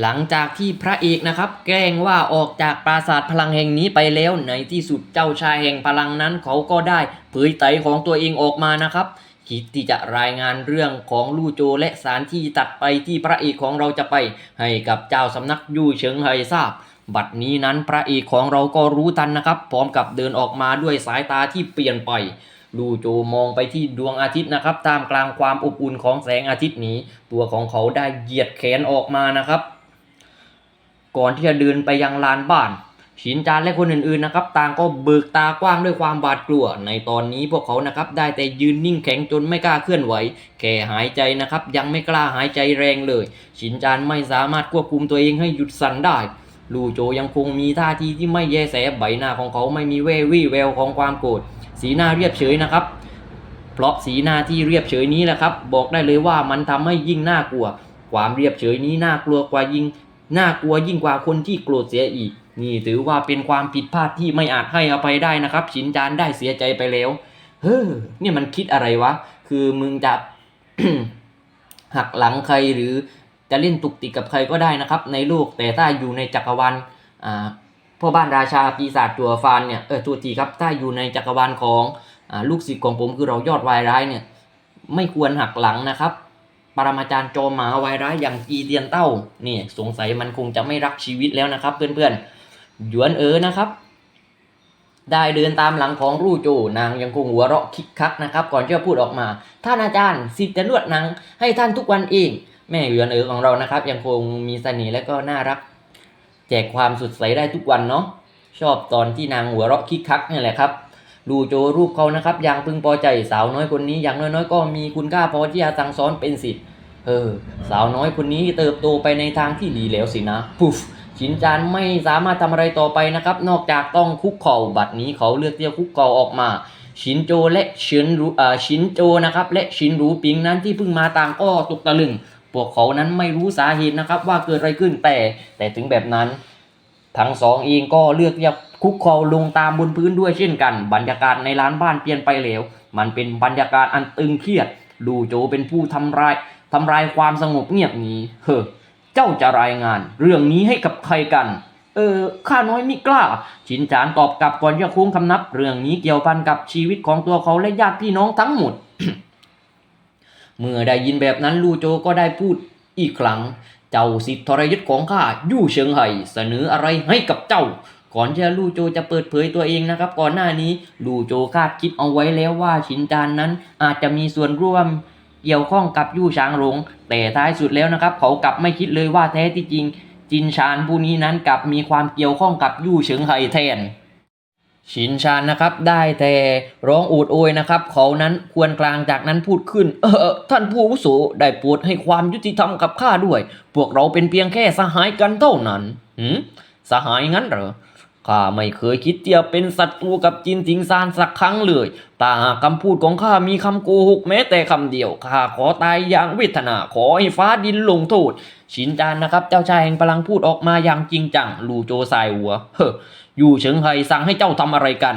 หลังจากที่พระเอกนะครับ แกล้งว่าออกจากปราสาทพลังแห่งนี้ไปแล้วในที่สุดเจ้าชายแห่งพลังนั้นเขาก็ได้เผยไตของตัวเองออกมานะครับคิดที่จะรายงานเรื่องของลู่โจและสารที่ตัดไปที่พระเอกของเราจะไป ให้กับเจ้าสำนักยู่เฉิงไฮทราบ บัดนี้นั้นพระเอกของเราก็รู้ทันนะครับ พร้อมกับเดินออกมาด้วยสายตาที่เปลี่ยนไปลู่โจมองไปที่ดวงอาทิตย์นะครับท่ามกลางความอบอุ่นของแสงอาทิตย์นี้ ตัวของเขาได้เหยียดแขนออกมานะครับ ก่อนที่จะเดินไปยังลานบ้านชินจานและคนอื่นๆนะครับ ต่างก็เบิกตากว้างด้วยความบาดกลัว ในตอนนี้พวกเขานะครับได้แต่ยืนนิ่งแข็งจนไม่กล้าเคลื่อนไหว แค่หายใจนะครับ ยังไม่กล้าหายใจแรงเลย ชินจานไม่สามารถควบคุมตัวเองให้หยุดสั่นได้ลู่โจยังคงมีท่าทีที่ไม่แยแสใบหน้าของเขาไม่มีแวววี่แววของความโกรธสีหน้าเรียบเฉยนะครับ เพราะสีหน้าที่เรียบเฉยนี้แหละครับ บอกได้เลยว่ามันทำให้ยิ่งน่ากลัว ความเรียบเฉยนี้น่ากลัวกว่ายิ่ง น่ากลัวยิ่งกว่าคนที่โกรธเสียอีก นี่ถือว่าเป็นความผิดพลาดที่ไม่อาจให้อภัยได้นะครับ ชินจานได้เสียใจไปแล้ว เฮ้อเนี่ยมันคิดอะไรวะ คือมึงจะหักหลังใครหรือจะเล่นตุกติกกับใครก็ได้นะครับ ในโลกแต่ถ้าอยู่ในจักรวาลอ่าพ่อบ้านราชาปีศาจตัวฟานเนี่ยเออตัวทีครับถ้าอยู่ในจักรวาลของอลูกศิษย์ของผมคือเรายอดวายร้ายเนี่ย ไม่ควรหักหลังนะครับ ปรมาจารย์โจมหมาไวร้ายอย่างอีเดียนเต้านี่สงสัยมันคงจะไม่รักชีวิตแล้วนะครับ เพื่อนๆหยวนเอ๋อนะครับ ได้เดินตามหลังของรู่โจนางยังคงหัวเราะคิกคักนะครับ ก่อนที่จะพูดออกมา ท่านอาจารย์สิทธิ์จะนวดหนังให้ท่านทุกวันเอง แม่หยวนเอ๋อของเรานะครับ ยังคงมีเสน่ห์และก็น่ารัก แจกความสดใสได้ทุกวันเนาะชอบตอนที่นางหัวเราะคิกคักนี่แหละครับ ดูโจรูปเขานะครับย่างพึงพอใจสาวน้อยคนนี้อย่างน้อยๆ ก็มีคุณค่าพอที่จะสั่งสอนเป็นสิทธิ์เออสาวน้อยคนนี้เติบโตไปในทางที่ดีแล้วสินะพุฟชินจานไม่สามารถทำอะไรต่อไปนะครับ นอกจากต้องคุกเข่าบัดนี้เขาเลือกที่จะคุกเข่าออกมา ชินโจและชินรูอ่าชินโจนะครับและชินรูปิงนั้นที่เพิ่งมาต่างก็ตกตะลึงพวกเขานั้นไม่รู้สาเหตุนะครับว่าเกิดอะไรขึ้นแต่แต่ถึงแบบนั้น ทั้งสองเองก็เลือกที่จะคุกเข่าลงตามบนพื้นด้วยเช่นกัน บรรยากาศในร้านบ้านเปลี่ยนไปแล้ว มันเป็นบรรยากาศอันตึงเครียด ดูโจเป็นผู้ทำลายทำลายความสงบเงียบนี้ เฮ้อเจ้าจะรายงาน เรื่องนี้ให้กับใครกัน เออข้าน้อยมิกล้า ชินจานตอบกลับก่อนจะโค้งคำนับ เรื่องนี้เกี่ยวพันกับชีวิตของตัวเขาและญาติพี่น้องทั้งหมด เมื่อได้ยินแบบนั้นลูโจก็ได้พูดอีกครั้ง จ้าสิทธิทรยศของข้ายู่เฉิงไห่เสนออะไรให้กับเจ้า ก่อนที่ลู่โจจะเปิดเผยตัวเองนะครับ ก่อนหน้านี้ลู่โจคาดคิดเอาไว้แล้วว่าชินจานนั้นอาจจะมีส่วนร่วมเกี่ยวข้องกับยู่ช้างหลงแต่ท้ายสุดแล้วนะครับ เขากลับไม่คิดเลยว่าแท้ที่จริง จินชานผู้นี้นั้นกลับมีความเกี่ยวข้องกับยู่เฉิงไห่แทน ชินชานนะครับได้แต่ร้องอูดโอยนะครับ เขานั้นควรกลางจากนั้นพูดขึ้น เออท่านผู้วุโสได้โปรดให้ความยุติธรรมกับข้าด้วย พวกเราเป็นเพียงแค่สหายกันเท่านั้นหืมสหายงั้นเหรอข้าไม่เคยคิดจะเป็นศัตรูกับจินทิงซานสักครั้งเลยแต่หากคำพูดของข้ามีคำโกหกแม้แต่คำเดียว ข้าขอตายอย่างเวทนาขอให้ฟ้าดินลงโทษ ชินจานนะครับ เจ้าชายแห่งพลังพูดออกมาอย่างจริงจัง ลูโจสายหัว เฮ้ อยู่เฉิงไห่สั่งให้เจ้าทำอะไรกัน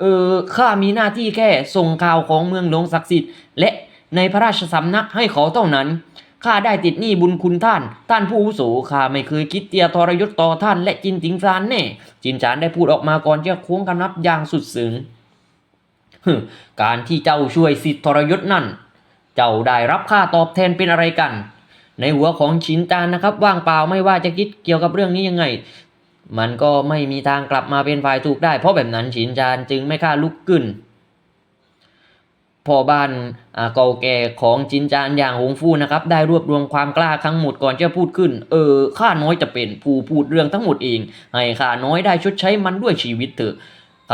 เออข้ามีหน้าที่แค่ส่งข่าวของเมืองหลวงศักดิ์สิทธิ์ และในพระราชสำนักให้เขาเท่านั้นข้าได้ติดหนี้บุญคุณท่าน ท่านผู้อุโสข้าไม่เคยคิดเตียทรยศต่อท่านและจินติงซานแน่ จินจานได้พูดออกมาก่อนจะโค้งคำนับอย่างสุดซึ้งการที่เจ้าช่วยสิทธิทรยศนั่น เจ้าได้รับค่าตอบแทนเป็นอะไรกัน ในหัวของชินจานนะครับ ว่างเปล่าไม่ว่าจะคิดเกี่ยวกับเรื่องนี้ยังไง มันก็ไม่มีทางกลับมาเป็นฝ่ายถูกได้ เพราะแบบนั้นฉินจานจึงไม่กล้าลุกขึ้นพ่อบ้านอาเก่าแก่ของจินจานอย่างหงฟูนะครับ ได้รวบรวมความกล้าทั้งหมดก่อนจะพูดขึ้น เออข้าน้อยจะเป็นผู้พูดเรื่องทั้งหมดเอง ให้ข้าน้อยได้ชดใช้มันด้วยชีวิตเถอะ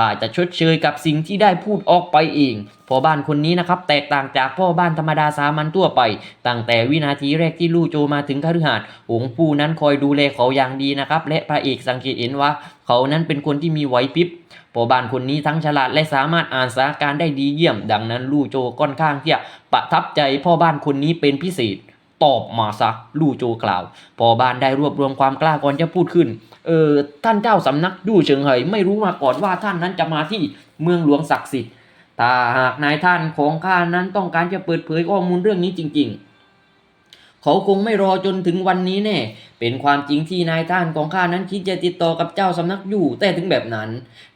ข้าจะชดเชยกับสิ่งที่ได้พูดออกไปเองพ่อบ้านคนนี้นะครับแตกต่างจากพ่อบ้านธรรมดาสามัญทั่วไป ตั้งแต่วินาทีแรกที่ลู่โจมาถึงคฤหาสน์หงฟูนั้นคอยดูแลเขาอย่างดีนะครับและพระเอกสังเกตเห็นว่า เขานั้นเป็นคนที่มีไหวพริบพ่อบ้านคนนี้ทั้งฉลาดและสามารถอ่านสถานการณ์ได้ดีเยี่ยม ดังนั้นลู่โจค่อนข้างที่จะประทับใจพ่อบ้านคนนี้เป็นพิเศษ ตอบมาซะลู่โจกล่าว พอบ้านได้รวบรวมความกล้าก่อนจะพูดขึ้น เออท่านเจ้าสำนักยู่เฉิงเหยไม่รู้มาก่อนว่าท่านนั้นจะมาที่เมืองหลวงศักดิ์สิทธิ์ถ้าหากนายท่านของข้านั้นต้องการจะเปิดเผยข้อมูลเรื่องนี้จริง ๆ เขาคงไม่รอจนถึงวันนี้แน่ เป็นความจริงที่นายท่านของข้านั้นคิดจะติดต่อกับเจ้าสำนักอยู่ แต่ถึงแบบนั้น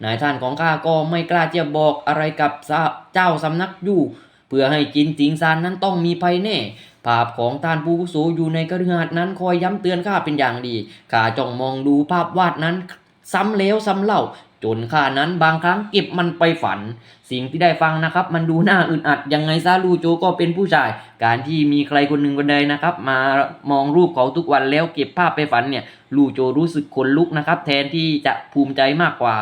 นายท่านของข้าก็ไม่กล้าจะบอกอะไรกับเจ้าสำนักอยู่ เพื่อให้จินติงซานนั้นต้องมีภัยแน่ ภาพของท่านผู้อาวุโสอยู่ในกระหัดนั้นคอยย้ำเตือนข้าเป็นอย่างดีข้าจ้องมองดูภาพวาดนั้น ซ้ำแล้วซ้ำเล่า จนข้านั้นบางครั้งเก็บมันไปฝัน สิ่งที่ได้ฟังนะครับ มันดูน่าอึดอัดยังไงซะลูโจก็เป็นผู้ชาย การที่มีใครคนหนึ่งคนใดนะครับ มามองรูปเขาทุกวันแล้วเก็บภาพไปฝันเนี่ย ลูโจรู้สึกขนลุกนะครับ แทนที่จะภูมิใจมากกว่า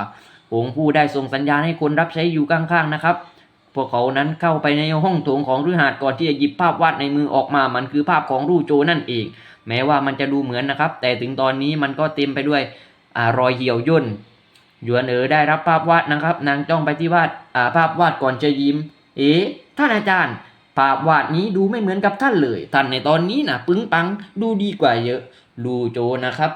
องค์ผู้ได้ส่งสัญญาณให้คนรับใช้อยู่ข้างๆนะครับ พวกเขานั้นเข้าไปในห้องโถงของฤหัสก่อนที่จะหยิบภาพวาดในมือออกมา มันคือภาพของรูโจนั่นเอง แม้ว่ามันจะดูเหมือนนะครับ แต่ถึงตอนนี้มันก็เต็มไปด้วยอรอยเหี่ยวย่นหยวนเอ๋อได้รับภาพวาดนะครับ นางจ้องไปที่วาดาภาพวาดก่อนจะยิ้ม เอ๊ะท่านอาจารย์ ภาพวาดนี้ดูไม่เหมือนกับท่านเลย ท่านในตอนนี้นะปึ้งปังดูดีกว่าเยอะลูโจนะครับ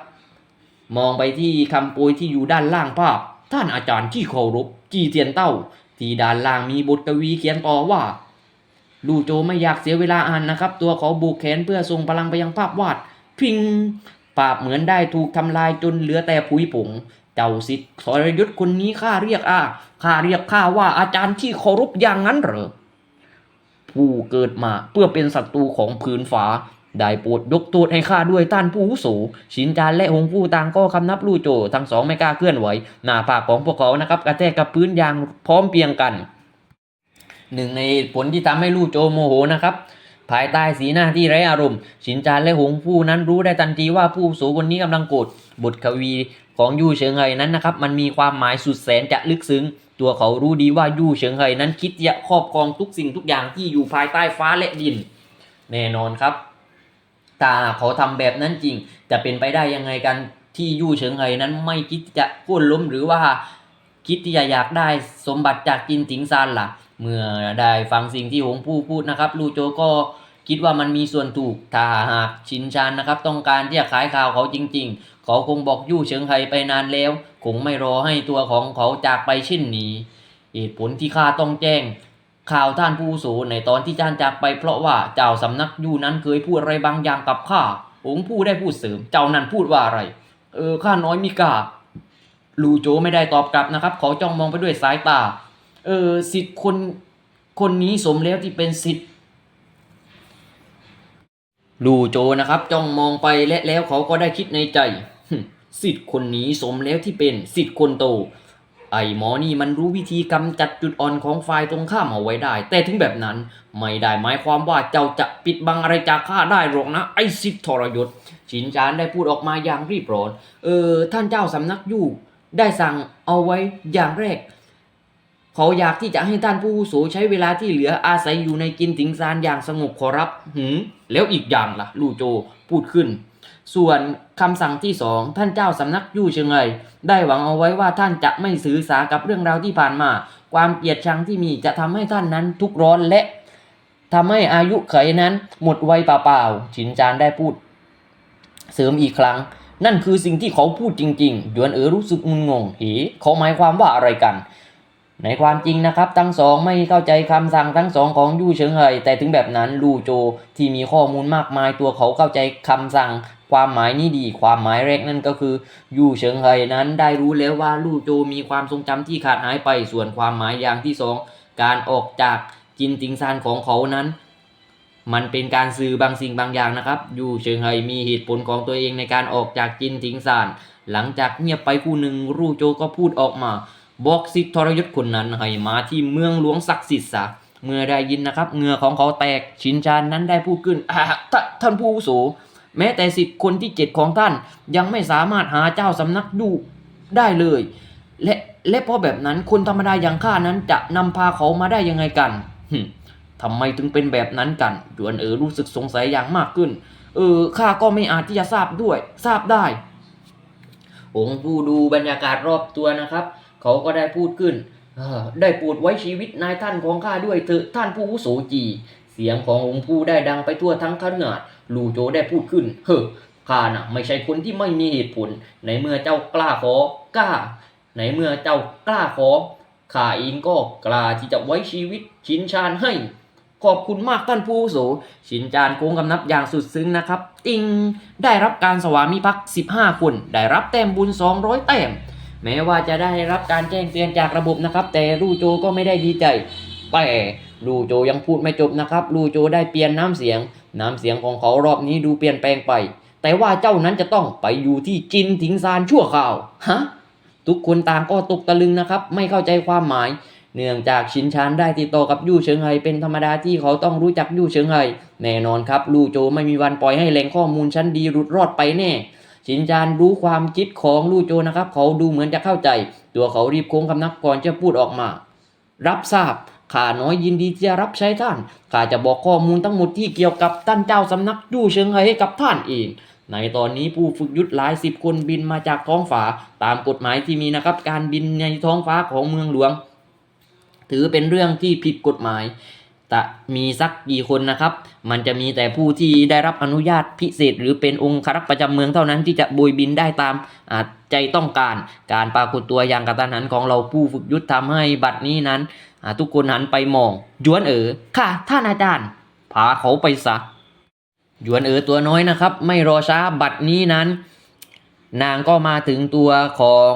มองไปที่คำโปรยที่อยู่ด้านล่างภาพ ท่านอาจารย์ที่เคารพจีเทียนเต้า ที่ด้านล่างมีบทกวีเขียนต่อว่า ลู่โจไม่อยากเสียเวลาอ่านนะครับ ตัวเขาบุกแขนเพื่อส่งพลังไปยังภาพวาด พิงภาพเหมือนได้ถูกทำลายจนเหลือแต่ผุยผงเจ้าสิทธิ์ทรยศคนนี้ข้าเรียกอาข้าเรียกข้าว่าอาจารย์ที่เคารพอย่างนั้นเหรอผู้เกิดมาเพื่อเป็นศัตรูของพื้นฟ้า ได้โปรดยกโทษให้ข้าด้วยท่านผู้อาวุโสชินจานและหงผู้ต่างก็คำนับลู่โจ ทั้งสองไม่กล้าเคลื่อนไหว หน้าผากของพวกเขานะครับกระแทกกับพื้นอย่างพร้อมเพียงกัน หนึ่งในผลที่ทำให้ลู่โจโมโหนะครับภายใต้สีหน้าที่ไร้อารมณ์ ชินจานและหงผู้นั้นรู้ได้ทันทีว่าผู้อาวุโสคนนี้กำลังโกรธบทกวีของยู่เฉิงเฮยนั้นนะครับ มันมีความหมายสุดแสนจะลึกซึ้ง ตัวเขารู้ดีว่ายู่เฉิงเฮยนั้นคิดจะครอบครองทุกสิ่งทุกอย่างที่อยู่ภายใต้ฟ้าและดิน แน่นอนครับ ถ้าเขาทำแบบนั้นจริง จะเป็นไปได้ยังไงกันที่ยู่เฉิงเฮยนั้นไม่คิดจะโค่นล้มหรือว่าคิดที่จะอยากได้สมบัติจากจินติงซานล่ะ เมื่อได้ฟังสิ่งที่หงผู้พูดนะครับ ลูโจก็คิดว่ามันมีส่วนถูกถ้าหากชินชานนะครับ ต้องการที่จะขายข่าวเขาจริง ๆ เขาคงบอกยู่เฉิงไฮไปนานแล้ว คงไม่รอให้ตัวของเขาจากไปเช่นนี้เหตุผลที่ข้าต้องแจ้ง ข่าวท่านผู้โสในตอนที่จานจากไปเพราะว่าเจ้าสำนักยู่นั้นเคยพูดอะไรบางอย่างกับข้าหงผู้ได้พูดเสริม เจ้านั้นพูดว่าอะไร เออข้าน้อยมิกาลูโจไม่ได้ตอบกลับนะครับ เขาจ้องมองไปด้วยสายตา เออสิทธิ์คนคนนี้สมแล้วที่เป็นสิทธิ์ลูโจนะครับ จ้องมองไปและแล้วเขาก็ได้คิดในใจสิทธิ์คนนี้สมแล้วที่เป็นสิทธิ์คนโต ไอ้หมอนี่มันรู้วิธีกำจัดจุดอ่อนของฝ่ายตรงข้ามเอาไว้ได้ แต่ถึงแบบนั้นไม่ได้หมายความว่าเจ้าจะปิดบังอะไรจากข้าได้หรอกนะ ไอ้สิทธทรยศชินจานได้พูดออกมาอย่างรีบร้อน เออ ท่านเจ้าสำนักยู่ได้สั่งเอาไว้อย่างแรกเขาอยากที่จะให้ท่านผู้วุโสใช้เวลาที่เหลืออาศัยอยู่ในกินติงซานอย่างสงบขอรับ หืมแล้วอีกอย่างล่ะ ลู่โจพูดขึ้น ส่วนคำสั่งที่สองท่านเจ้าสำนักยู่เชิงไยได้หวังเอาไว้ว่าท่านจะไม่สื่อสากับเรื่องราวที่ผ่านมา ความเกลียดชังที่มีจะทำให้ท่านนั้นทุกร้อนและทำให้อายุไขยนั้นหมดไวเปล่าๆชินจานได้พูด เสริมอีกครั้ง นั่นคือสิ่งที่เขาพูดจริงๆหยวนเอ๋อรู้สึกงุนงงเฮ้เขาหมายความว่าอะไรกัน ในความจริงนะครับ ทั้งสองไม่เข้าใจคำสั่งทั้งสองของยู่เฉิงเฮยแต่ถึงแบบนั้นลู่โจที่มีข้อมูลมากมายตัวเขาเข้าใจคำสั่ง ความหมายนี้ดี ความหมายแรกนั่นก็คือ อยู่เฉิงเฮยนั้นได้รู้แล้วว่าลู่โจมีความทรงจำที่ขาดหายไป ส่วนความหมายอย่างที่สองการออกจากจินติงซานของเขานั้น มันเป็นการสื่อบางสิ่งบางอย่างนะครับ อยู่เฉิงเฮยมีเหตุผลของตัวเองในการออกจากจินติงซาน หลังจากเงียบไปคู่หนึ่งรู่โจก็พูดออกมาบอกสิทธรยศคนนั้นให้มาที่เมืองหลวงศักดิ์สิทธิ์ซะเมื่อได้ยินนะครับเหงื่อของเขาแตกชินชานนั้นได้พูดขึ้นท่านผู้อาวุโส แม้แต่สิทธิ์คนที่เจ็ดของท่าน ยังไม่สามารถหาเจ้าสำนักดูได้เลย และและเพราะแบบนั้นคนธรรมดาอย่างข้านั้นจะนำพาเขามาได้ยังไงกันทำไมถึงเป็นแบบนั้นกันหยวนเอ๋อรู้สึกสงสัยอย่างมากขึ้น เออข้าก็ไม่อาจที่จะทราบด้วยทราบได้องค์ผู้ดูบรรยากาศรอบตัวนะครับ เขาก็ได้พูดขึ้นได้ปรดไว้ชีวิตนายท่านของข้าด้วยเถอะท่านผู้วุโสจี เสียงขององค์ผู้ได้ดังไปทั่วทั้งขนาด ลูโจได้พูดขึ้น เฮ้อข้าน่ะไม่ใช่คนที่ไม่มีเหตุผล ในเมื่อเจ้ากล้าขอกล้า ในเมื่อเจ้ากล้าขอข้าเองก็กล้าที่จะไว้ชีวิตชินชานให้ ขอบคุณมากท่านผู้อาวุโสชินจานโค้งกำนับอย่างสุดซึ้งนะครับ ติงได้รับการสวามิภักดิ์15 คน ได้รับแต้มบุญ 200 แต้ม แม้ว่าจะได้รับการแจ้งเตือนจากระบบนะครับ แต่ลู่โจก็ไม่ได้ดีใจ แต่ลู่โจยังพูดไม่จบนะครับลู่โจได้เปลี่ยนน้ำเสียง น้ำเสียงของเขารอบนี้ดูเปลี่ยนแปลงไป แต่ว่าเจ้านั้นจะต้องไปอยู่ที่จินถิงซานชั่วคราว ฮะ ทุกคนต่างก็ตกตะลึงนะครับ ไม่เข้าใจความหมาย เนื่องจากชินชานได้ติดต่อกับยู่เฉิงไฮเป็นธรรมดาที่เขาต้องรู้จักยู่เฉิงไฮแน่นอนครับ ลู่โจไม่มีวันปล่อยให้แหล่งข้อมูลชั้นดีหลุดรอดไปแน่ชินจานรู้ความคิดของลู่โจนะครับ เขาดูเหมือนจะเข้าใจ ตัวเขารีบโค้งคำนับก่อนจะพูดออกมา รับทราบ ข้าน้อยยินดีจะรับใช้ท่าน ข้าจะบอกข้อมูลทั้งหมดที่เกี่ยวกับท่านเจ้าสำนักยู่เชิงไฮให้กับท่านเอง ในตอนนี้ผู้ฝึกยุทธหลายสิบคนบินมาจากท้องฟ้าตามกฎหมายที่มีนะครับ การบินในท้องฟ้าของเมืองหลวง ถือเป็นเรื่องที่ผิดกฎหมาย แต่มีสักกี่คนนะครับ มันจะมีแต่ผู้ที่ได้รับอนุญาตพิเศษ หรือเป็นองค์ครักษ์ประจำเมืองเท่านั้นที่จะโบยบินได้ตามใจต้องการ การปรากฏตัวอย่างกระตันหันของเราผู้ฝึกยุทธทำให้บัดนี้นั้น ทุกคนหันไปมองหยวนเอ๋อค่ะ ท่านอาจารย์ พาเขาไปซะหยวนเอ๋อตัวน้อยนะครับ ไม่รอช้าบัดนี้นั้น นางก็มาถึงตัวของ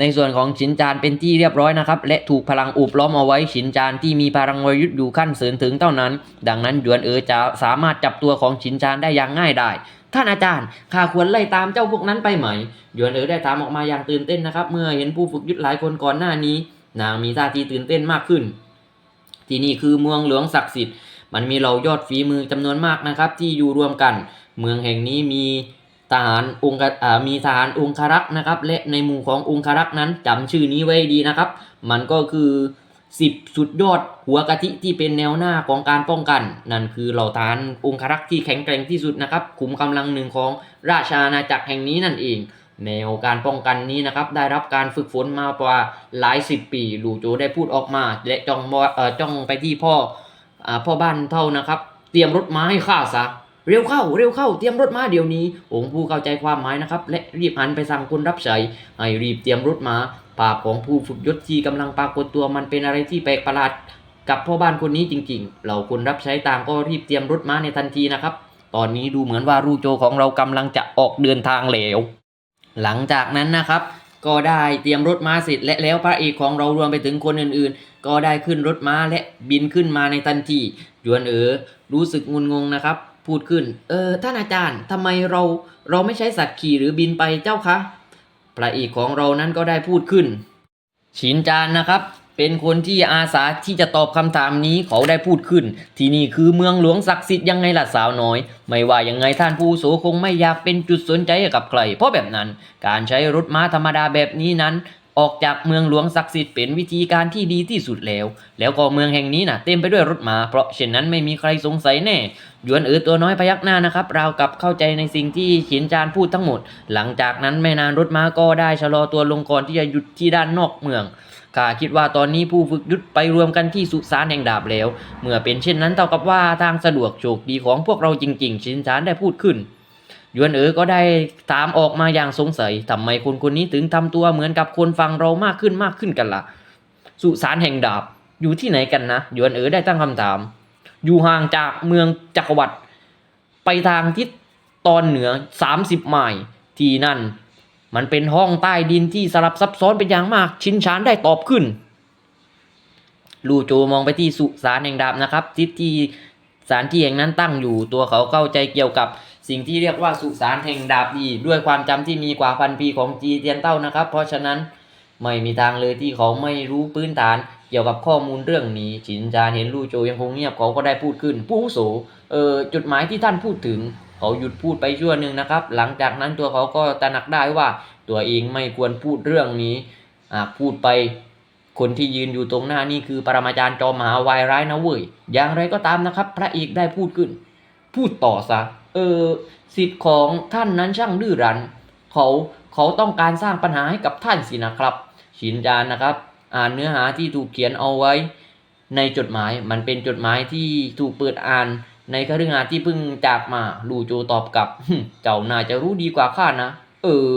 ในส่วนของฉินจานเป็นที่เรียบร้อยนะครับ และถูกพลังอุบล้อมเอาไว้ฉินจานที่มีพลังวรยุทธ์อยู่ขั้นเสริญถึงเท่านั้น ดังนั้นหยวนเอ๋อจะสามารถจับตัวของฉินจานได้อย่างง่ายได้ ท่านอาจารย์ข้าควรไล่ตามเจ้าพวกนั้นไปไหมหยวนเอ๋อได้ถามออกมาอย่างตื่นเต้นนะครับ เมื่อเห็นผู้ฝึกยุทธหลายคนก่อนหน้านี้ นางมีท่าทีตื่นเต้นมากขึ้น ที่นี่คือเมืองหลวงศักดิ์สิทธิ์มันมีเหล่ายอดฝีมือจำนวนมากนะครับ ที่อยู่รวมกัน เมืองแห่งนี้มี ทหารองค์มีทหารองครักษ์นะครับ และในหมู่ขององครักษ์นั้นจำชื่อนี้ไว้ดีนะครับ มันก็คือสิบสุดยอดหัวกะทิที่เป็นแนวหน้าของการป้องกัน นั่นคือเหล่าทหารองครักษ์ที่แข็งแกร่งที่สุดนะครับขุมกำลังหนึ่งของราชอาณาจักรแห่งนี้นั่นเอง แนวการป้องกันนี้นะครับได้รับการฝึกฝนมากว่าหลายสิบปีหลู่โจได้พูดออกมา และจ้องอจ้องไปที่พ่ออพ่อบ้านเท่านะครับ เตรียมรถม้าให้ข้าซะ เร็วเข้าเร็วเข้าเตรียมรถมาเดี๋ยวนี้องค์ผู้เข้าใจความหมายนะครับ และรีบหันไปสั่งคนรับใช้ให้รีบเตรียมรถมาภาพของผู้ฝึกยศที่กำลังปรากฏตัวมันเป็นอะไรที่แปลกประหลาดกับพ่อบ้านคนนี้จริงๆ เหล่าคนรับใช้ต่างก็รีบเตรียมรถม้าในทันทีนะครับ ตอนนี้ดูเหมือนว่ารูโจของเรากำลังจะออกเดินทางแล้ว หลังจากนั้นนะครับ ก็ได้เตรียมรถม้าเสร็จและแล้วพระเอกของเรารวมไปถึงคนอื่นๆ ก็ได้ขึ้นรถม้าและบินขึ้นมาในทันทีหยวนเอ๋อรู้สึกงุนงงนะครับ พูดขึ้น เออท่านอาจารย์ทำไมเราเราไม่ใช้สัตว์ขี่หรือบินไปเจ้าคะพระเอกของเรานั้นก็ได้พูดขึ้น ชินจานนะครับ เป็นคนที่อาสาที่จะตอบคำถามนี้เขาได้พูดขึ้น ที่นี่คือเมืองหลวงศักดิ์สิทธิ์ยังไงล่ะสาวน้อย ไม่ว่ายังไงท่านผู้โสคงไม่อยากเป็นจุดสนใจกับใคร เพราะแบบนั้น การใช้รถม้าธรรมดาแบบนี้นั้น ออกจากเมืองหลวงศักดิ์สิทธิ์เป็นวิธีการที่ดีที่สุดแล้ว แล้วก็เมืองแห่งนี้นะเต็มไปด้วยรถม้าเพราะเช่นนั้นไม่มีใครสงสัยแน่หยวนเอ๋อตัวน้อยพยักหน้านะครับราวกับเข้าใจในสิ่งที่ฉินจานพูดทั้งหมด หลังจากนั้นไม่นานรถม้าก็ได้ชะลอตัวลงก่อนที่จะหยุดที่ด้านนอกเมือง ข้าคิดว่าตอนนี้ผู้ฝึกยุทธไปรวมกันที่สุสานแห่งดาบแล้ว เมื่อเป็นเช่นนั้นเท่ากับว่าทางสะดวกโชคดีของพวกเราจริง ๆ ชินชานได้พูดขึ้นยวนเอ๋อก็ได้ถามออกมาอย่างสงสัยทำไมคนคนนี้ถึงทำตัวเหมือนกับคนฟังเรามากขึ้นมากขึ้นกันละ่ะ สุสานแห่งดาบอยู่ที่ไหนกันนะยวนเอ๋อได้ตั้งคำถาม อยู่ห่างจากเมืองจักรวรรดิไปทางทิศตอนเหนือ 30 ไมล์ที่นั่น มันเป็นห้องใต้ดินที่สลับซับซ้อนเป็นอย่างมาก ชินชานได้ตอบขึ้น ลู่โจมองไปที่สุสานแห่งดาบนะครับทิศที่สานที่แห่งนั้นตั้งอยู่ ตัวเขาเข้าใจเกี่ยวกับสิ่งที่เรียกว่าสุสานแห่งดาบดีด้วยความจำที่มีกว่าพันปีของจีเตียนเต้านะครับ เพราะฉะนั้นไม่มีทางเลยที่เขาไม่รู้พื้นฐานเกี่ยวกับข้อมูลเรื่องนี้ ชินจานเห็นลู่โจยังคงเงียบเขาก็ได้พูดขึ้นผู้โสเออจุดหมายที่ท่านพูดถึง เขาหยุดพูดไปชั่วหนึ่งนะครับ หลังจากนั้นตัวเขาก็ตระหนักได้ว่าตัวเองไม่ควรพูดเรื่องนี้พูดไปคนที่ยืนอยู่ตรงหน้านี่คือปรมาจารย์จอมมหาวายร้ายนะเว้ยอย่างไรก็ตามนะครับ พระเอกได้พูดขึ้น พูดต่อซะเออสิทธิ์ของท่านนั้นช่างดื้อรั้นเขาเขาต้องการสร้างปัญหาให้กับท่านสินะครับ ชินจานนะครับ อ่านเนื้อหาที่ถูกเขียนเอาไว้ ในจดหมายมันเป็นจดหมายที่ถูกเปิดอ่าน ในคฤหาสน์ที่เพิ่งจากมาลูโจตอบกลับ เจ้าน่าจะรู้ดีกว่าข้านะ เออ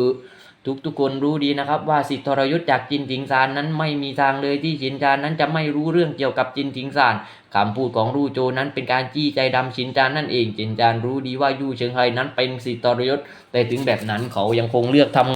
ทุกทุกคนรู้ดีนะครับ ว่าสิทธิทรยศจากจินถิงซานนั้นไม่มีทางเลยที่ชินจานนั้นจะไม่รู้เรื่องเกี่ยวกับจินถิงซานคำพูดของรู่โจนั้นเป็นการจี้ใจดำชินจานนั่นเอง จินจานรู้ดีว่ายู่เฉิงไฮนั้นเป็นสิทธิทรยศแต่ถึงแบบนั้นเขายังคงเลือกทำ